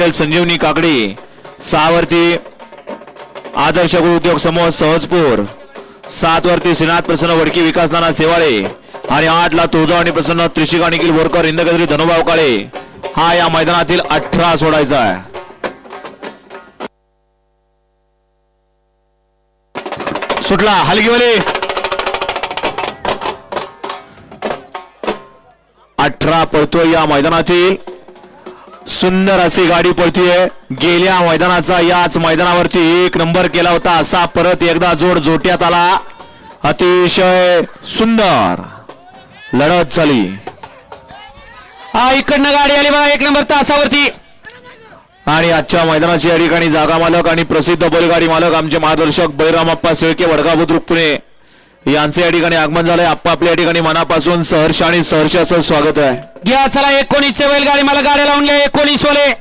संजीवनी काकडे सहावरती आदर्श गुरु उद्योग समूह सहजपूर सातवरती श्रीनाथ प्रसन्न वडकी विकास नाना सेवाळे आणि आठला तुळजा आणि प्रसन्न त्रिशिका निखिल बोरकर इंदगदरी धनुभाव काळे हा या मैदानातील अठरा सोडायचा आहे. सुटला हलगीवाले. अठरा पळतोय या मैदानातील सुंदर अशी गाडी पळतीये. गेल्या मैदानाचा याच मैदानावरती एक नंबर केला होता. असा परत एकदा जोड जोट्यात आला. अतिशय सुंदर लढत झाली. हा इकडनं गाडी आली बघा एक नंबर तासावरती. आणि आजच्या मैदानाची या ठिकाणी जागा मालक आणि प्रसिद्ध बैलगाडी मालक आमचे मार्गदर्शक बळीरामप्पा शेळके वडगाव बुद्रुक पुणे यांचे या ठिकाणी आगमन झालंय. आप्पा आपल्या या ठिकाणी मनापासून सहर्ष आणि सहर्ष असं स्वागत आहे. घ्या चला एकोणीसचे बैलगाडी मला गाड्या लावून घ्या एकोणीस वाले